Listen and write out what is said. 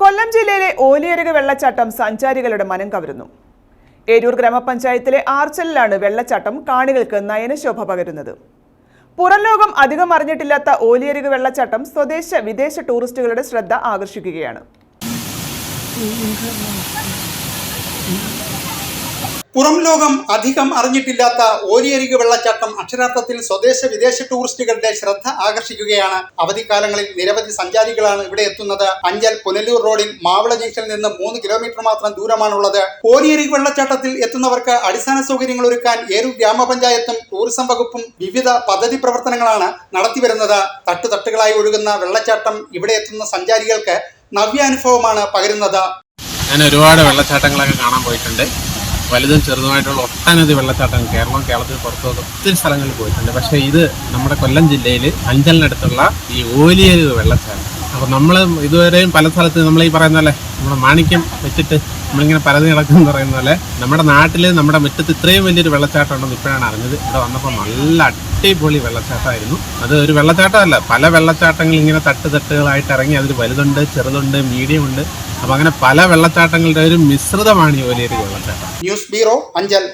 കൊല്ലം ജില്ലയിലെ ഓലിയരക വെള്ളച്ചാട്ടം സഞ്ചാരികളുടെ മനം കവരുന്നു. ഏരൂർ ഗ്രാമപഞ്ചായത്തിലെ ആർച്ചലിലാണ് വെള്ളച്ചാട്ടം കാണികൾക്ക് നയനശോഭ പകരുന്നത്. പുറം ലോകം അധികം അറിഞ്ഞിട്ടില്ലാത്ത ഓലിയരക വെള്ളച്ചാട്ടം സ്വദേശ വിദേശ ടൂറിസ്റ്റുകളുടെ ശ്രദ്ധ ആകർഷിക്കുകയാണ്. പുറം ലോകം അധികം അറിഞ്ഞിട്ടില്ലാത്ത ഓരിയരിക് വെള്ളച്ചാട്ടം അക്ഷരാർത്ഥത്തിൽ സ്വദേശ വിദേശ ടൂറിസ്റ്റുകളുടെ ശ്രദ്ധ ആകർഷിക്കുകയാണ്. അവധിക്കാലങ്ങളിൽ നിരവധി സഞ്ചാരികളാണ് ഇവിടെ എത്തുന്നത്. അഞ്ചൽ പുനലൂർ റോഡിൽ മാവിള ജംഗ്ഷനിൽ നിന്ന് മൂന്ന് കിലോമീറ്റർ മാത്രം ദൂരമാണുള്ളത്. ഓരിയരിക് വെള്ളച്ചാട്ടത്തിൽ എത്തുന്നവർക്ക് അടിസ്ഥാന സൗകര്യങ്ങൾ ഒരുക്കാൻ ഏറു ഗ്രാമപഞ്ചായത്തും ടൂറിസം വകുപ്പും വിവിധ പദ്ധതി പ്രവർത്തനങ്ങളാണ് നടത്തിവരുന്നത് തട്ടുതട്ടുകളായി ഒഴുകുന്ന വെള്ളച്ചാട്ടം ഇവിടെ എത്തുന്ന സഞ്ചാരികൾക്ക് നവ്യാനുഭവമാണ് പകരുന്നത്. ഞാൻ ഒരുപാട് വെള്ളച്ചാട്ടങ്ങളൊക്കെ കാണാൻ പോയിട്ടുണ്ട്. വലുതും ചെറുതുമായിട്ടുള്ള ഒട്ടനവധി വെള്ളച്ചാട്ടങ്ങൾ കേരളം കേരളത്തിൽ പുറത്തുനിന്ന് ഒത്തിരി സ്ഥലങ്ങളിൽ പോയിട്ടുണ്ട്. പക്ഷേ ഇത് നമ്മുടെ കൊല്ലം ജില്ലയിൽ അഞ്ചലിനടുത്തുള്ള ഈ ഓലിയരു വെള്ളച്ചാട്ടം. അപ്പോൾ നമ്മൾ ഇതുവരെയും പല സ്ഥലത്ത് നമ്മൾ ഈ പറയുന്ന പോലെ നമ്മുടെ മാണിക്യം വെച്ചിട്ട് നമ്മളിങ്ങനെ പരതി നടക്കുന്നു പറയുന്ന പോലെ നമ്മുടെ നാട്ടിൽ നമ്മുടെ മുറ്റത്ത് ഇത്രയും വലിയൊരു വെള്ളച്ചാട്ടം ഉണ്ടെന്ന് ഇപ്പോഴാണ് അറിഞ്ഞത്. ഇവിടെ വന്നപ്പോൾ നല്ല അടിപൊളി വെള്ളച്ചാട്ടമായിരുന്നു. അത് ഒരു വെള്ളച്ചാട്ടമല്ല പല വെള്ളച്ചാട്ടങ്ങൾ ഇങ്ങനെ തട്ട് തട്ടുകളായിട്ട് ഇറങ്ങി അതിൽ വലുതുണ്ട് ചെറുതുണ്ട് മീഡിയം ഉണ്ട് അപ്പോൾ അങ്ങനെ പല വെള്ളച്ചാട്ടങ്ങളുടെ ഒരു മിശ്രിതമാണ് ഈ വലിയൊരു വെള്ളച്ചാട്ടം. News bureau Anchal.